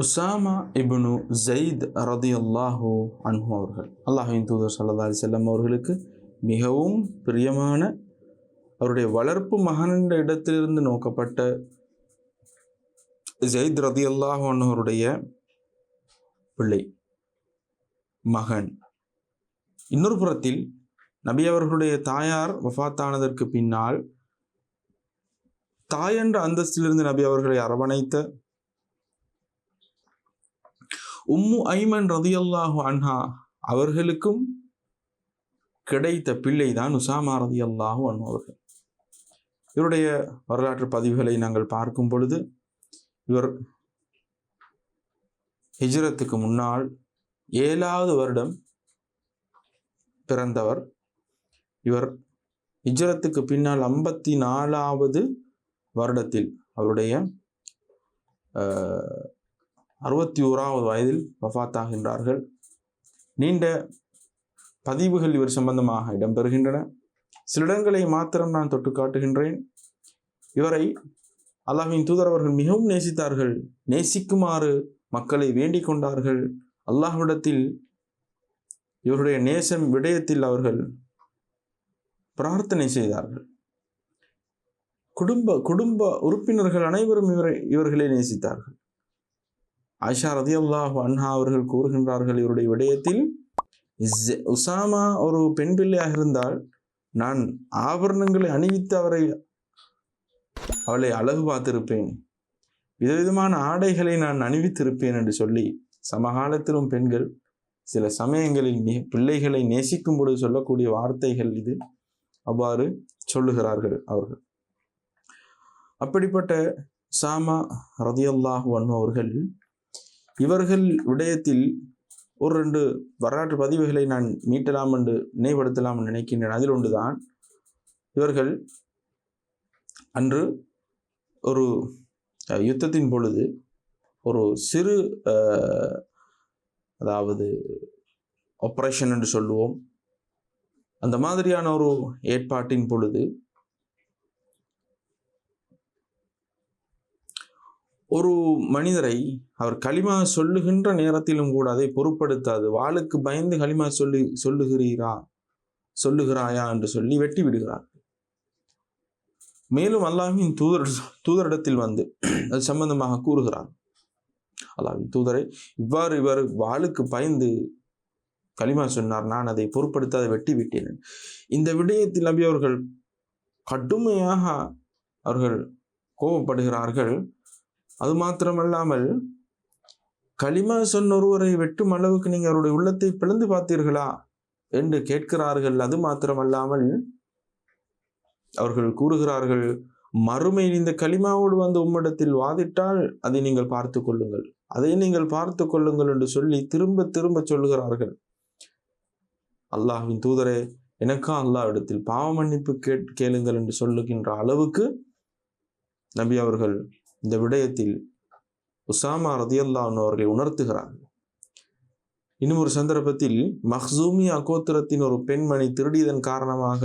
Usama இபுனு Zaid ரதி அல்லாஹூ அன்ஹு அவர்கள். அல்லாஹின் தூதர் சல்லா அலி செல்லம் அவர்களுக்கு மிகவும் பிரியமான அவருடைய வளர்ப்பு மகன் என்ற இடத்திலிருந்து நோக்கப்பட்ட ஜெயித் ரதி அல்லாஹ் அவருடைய பிள்ளை மகன். இன்னொரு புறத்தில் நபி அவர்களுடைய தாயார் வஃபாத்தானதற்கு பின்னால் தாய் என்ற அந்தஸ்திலிருந்து நபி அவர்களை அரவணைத்த உம்மு ஐமன் ரதியல்லாஹு அன்ஹா அவர்களுக்கும் கிடைத்த பிள்ளை தான் உசாமா ரதியல்லாஹு அன்ஹு அவர்கள். இவருடைய வரலாற்று பதிவுகளை நாங்கள் பார்க்கும் பொழுது இவர் ஹிஜ்ரத்துக்கு முன்னால் ஏழாவது வருடம் பிறந்தவர். இவர் ஹிஜ்ரத்துக்கு பின்னால் ஐம்பத்தி நாலாவது வருடத்தில் அவருடைய அறுபத்தி ஓராவது வயதில் வஃபாத்தாகின்றார்கள் நீண்ட பதிவுகள் இவர் சம்பந்தமாக இடம்பெறுகின்றன. சில இடங்களை மாத்திரம் நான் தொட்டு காட்டுகின்றேன். இவரை அல்லாஹின் தூதர் அவர்கள் மிகவும் நேசித்தார்கள். நேசிக்குமாறு மக்களை வேண்டிக் கொண்டார்கள். அல்லாஹ்விடத்தில் இவருடைய நேசம் விடயத்தில் அவர்கள் பிரார்த்தனை செய்தார்கள். குடும்ப குடும்ப உறுப்பினர்கள் அனைவரும் இவரை இவர்களை நேசித்தார்கள். ஆயிஷா ரதியல்லாஹு அன்ஹா அவர்கள் கூறுகின்றார்கள் இவருடைய விடயத்தில் உசாமா ஒரு பெண் பிள்ளையாக இருந்தால் நான் ஆபரணங்களை அணிவித்து அவரை அவளை அழகு பார்த்திருப்பேன். விதவிதமான ஆடைகளை நான் அணிவித்திருப்பேன் என்று சொல்லி சமகாலத்திலும் பெண்கள் சில சமயங்களில் பிள்ளைகளை நேசிக்கும் பொழுது சொல்லக்கூடிய வார்த்தைகள் இது. அவ்வாறு சொல்லுகிறார்கள் அவர்கள். அப்படிப்பட்ட சாமா ரதியல்லாஹு அன்ஹு அவர்கள் இவர்கள் விடயத்தில் ஒரு ரெண்டு வரலாற்று பதிவுகளை நான் மீட்டலாம் என்று நினைவுபடுத்தலாம் என்று நினைக்கின்றேன். அதில் ஒன்றுதான் இவர்கள் அன்று ஒரு யுத்தத்தின் பொழுது ஒரு சிறு அதாவது ஆப்ரேஷன் என்று சொல்லுவோம். அந்த மாதிரியான ஒரு ஏற்பாட்டின் பொழுது ஒரு மனிதரை அவர் களிமா சொல்லுகின்ற நேரத்திலும் கூட அதை பொருட்படுத்தாது. வாளுக்கு பயந்து களிமா சொல்லு சொல்லுகிறீரா? சொல்லுகிறாயா என்று சொல்லி வெட்டி விடுகிறார். மேலும் அல்லாஹின் தூதர் தூதரிடத்தில் வந்து அது சம்பந்தமாக கூறுகிறார். அல்லாஹ்வின் தூதரை இவ்வாறு இவர் வாளுக்கு பயந்து களிமா சொன்னார் நான் அதை பொருட்படுத்தாத வெட்டி விட்டேன் இந்த விடயத்தில் நபி அவர்கள் கடுமையாக அவர்கள் கோபப்படுகிறார்கள். அது மாத்திரமல்லாமல் களிமா சொன்ன ஒருவரை வெட்டும் அளவுக்கு நீங்கள் அவருடைய உள்ளத்தை பிளந்து பார்த்தீர்களா என்று கேட்கிறார்கள். அது மாத்திரமல்லாமல் அவர்கள் கூறுகிறார்கள் மறுமையில் இந்த களிமாவோடு வந்து உம்மிடத்தில் வாதிட்டால் அதை நீங்கள் பார்த்து கொள்ளுங்கள். அதை நீங்கள் பார்த்து கொள்ளுங்கள் என்று சொல்லி திரும்ப திரும்ப சொல்லுகிறார்கள் அல்லாஹ்வின் தூதரே எனக்கா அல்லாஹ் இடத்தில் பாவ மன்னிப்பு கேட் கேளுங்கள் என்று சொல்லுகின்ற அளவுக்கு நபி அவர்கள் இந்த விடயத்தில் உசாமா ரதியல்லான் அவர்களை உணர்த்துகிறார்கள் இன்னும் ஒரு சந்தர்ப்பத்தில் மஹ்சூமி அகோத்திரத்தின் ஒரு பெண்மணி திருடியதன் காரணமாக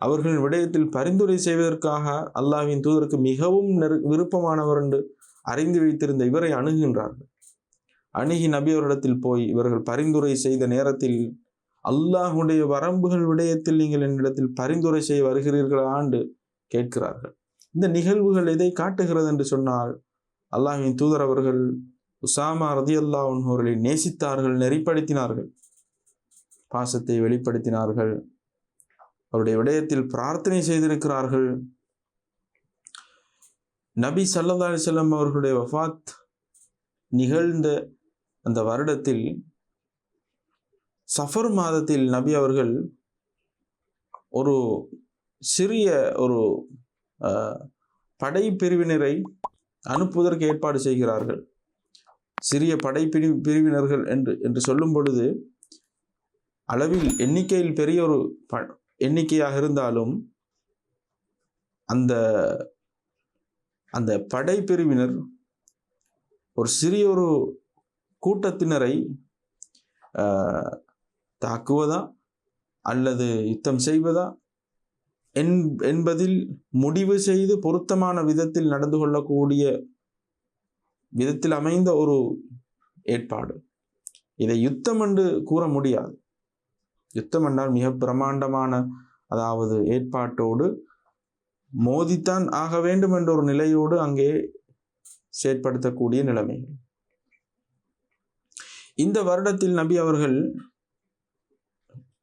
அவர்களின் விடயத்தில் பரிந்துரை செய்வதற்காக அல்லாஹ்வின் தூதருக்கு மிகவும் நெரு விருப்பமானவர் என்று அறிந்து வைத்திருந்த இவரை அணுகுகின்றார்கள். அணுகி நபி அவரிடத்தில் போய் இவர்கள் பரிந்துரை செய்த நேரத்தில் அல்லாஹுடைய வரம்புகள் விடயத்தில் நீங்கள் என்னிடத்தில் பரிந்துரை செய்ய வருகிறீர்களா? என்று கேட்கிறார்கள். இந்த நிகழ்வுகள் எதை காட்டுகிறது என்று சொன்னால் அல்லாஹின் தூதர் அவர்கள் உசாமா ரதி அவர்களை நேசித்தார்கள் நெறிப்படுத்தினார்கள். பாசத்தை வெளிப்படுத்தினார்கள். அவருடைய விடயத்தில் பிரார்த்தனை செய்திருக்கிறார்கள். நபி சல்லா அலிசல்லம் அவர்களுடைய வஃபாத் நிகழ்ந்த அந்த வருடத்தில் சஃபர் மாதத்தில் நபி அவர்கள் ஒரு சிறிய ஒரு படை பிரிவினரை அனுப்புவதற்கு ஏற்பாடு செய்கிறார்கள். சிறிய படை பிரி பிரிவினர்கள் என்று என்று சொல்லும் பொழுது அளவில் எண்ணிக்கையில் பெரிய ஒரு ப எண்ணிக்கையாக இருந்தாலும் அந்த அந்த படை பிரிவினர் ஒரு சிறிய ஒரு கூட்டத்தினரை தாக்குவதா அல்லது யுத்தம் செய்வதா என்பதில் முடிவு செய்து பொருத்தமான விதத்தில் நடந்து கொள்ளக்கூடிய விதத்தில் அமைந்த ஒரு ஏற்பாடு. இதை யுத்தம் என்று கூற முடியாது. யுத்தம் என்றால் மிக பிரமாண்டமான அதாவது ஏற்பாட்டோடு மோதித்தான் ஆக வேண்டும் என்ற ஒரு நிலையோடு அங்கே செயற்படுத்தக்கூடிய நிலைமைகள் இந்த வருடத்தில் நபி அவர்கள்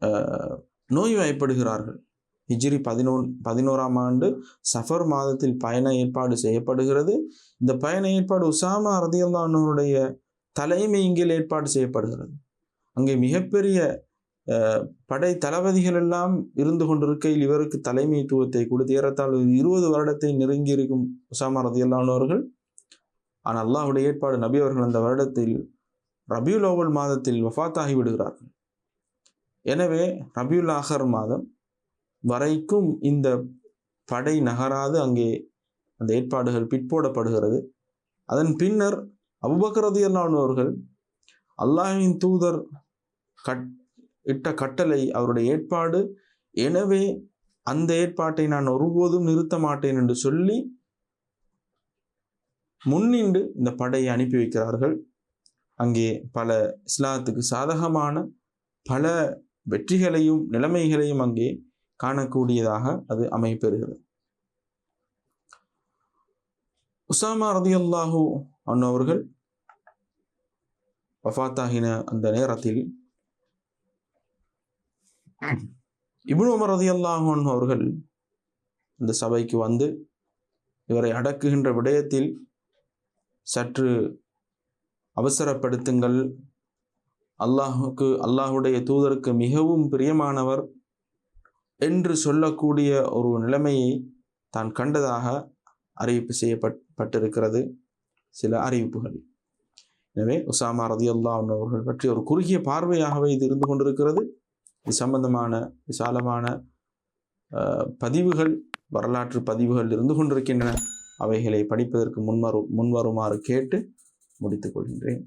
அஹ், நோய்வாய்ப்படுகிறார்கள். ஹிஜ்ரி பதினோன் பதினோராம் ஆண்டு சஃபர் மாதத்தில் பயண ஏற்பாடு செய்யப்படுகிறது. இந்த பயண ஏற்பாடு உசாமா தலைமை தலைமையில் ஏற்பாடு செய்யப்படுகிறது. அங்கே மிகப்பெரிய படை தளபதிகள் எல்லாம் இருந்து கொண்டிருக்கையில் இவருக்கு தலைமைத்துவத்தை கொடுத்து ஏறத்தாழ் இருபது வருடத்தை நெருங்கி இருக்கும் உசாமா ரதியல்லானவர்கள் ஆனால் அல்லாஹுடைய ஏற்பாடு நபி அவர்கள் அந்த வருடத்தில் ரபியுல் அவ்வல் மாதத்தில் வஃபாத்தாகி விடுகிறார்கள். எனவே ரபியுல் ஆஹர் மாதம் வரைக்கும் இந்த படை நகராது அங்கே அந்த ஏற்பாடுகள் பிற்போடப்படுகிறது. அதன் பின்னர் அபுபக்கர் அவர்கள் அல்லாஹின் தூதர் கட் இட்ட கட்டளை அவருடைய ஏற்பாடு எனவே அந்த ஏற்பாட்டை நான் ஒருபோதும் நிறுத்த மாட்டேன் என்று சொல்லி முன்னின்று இந்த படையை அனுப்பி வைக்கிறார்கள். அங்கே பல இஸ்லாத்துக்கு சாதகமான பல வெற்றிகளையும் நிலைமைகளையும் அங்கே காணக்கூடியதாக அது அமைப்பெறுகிறது உசாமா ரதியல்லாஹு அன்னவர்கள் வஃத்தாகின அந்த நேரத்தில் இப்னு உமர் ரதியல்லாஹு அன்ஹு அவர்கள் இந்த சபைக்கு வந்து இவரை அடக்குகின்ற விடயத்தில் சற்று அவசரப்படுத்துங்கள். அல்லாஹுக்கு அல்லாஹுடைய தூதருக்கு மிகவும் பிரியமானவர். என்று சொல்லக்கூடிய ஒரு நிலைமையை தான் கண்டதாக அறிவிப்பு செய்யப்பட்டிருக்கிறது சில அறிவிப்புகள். எனவே உசாமா ரதியுல்லா அவர்கள் பற்றி ஒரு குறுகிய பார்வையாகவே இது இருந்து கொண்டிருக்கிறது. இது சம்பந்தமான விசாலமான பதிவுகள் வரலாற்று பதிவுகள் இருந்து கொண்டிருக்கின்றன. அவைகளை படிப்பதற்கு முன்வரு முன்வருமாறு கேட்டு முடித்துக் கொள்கின்றேன்.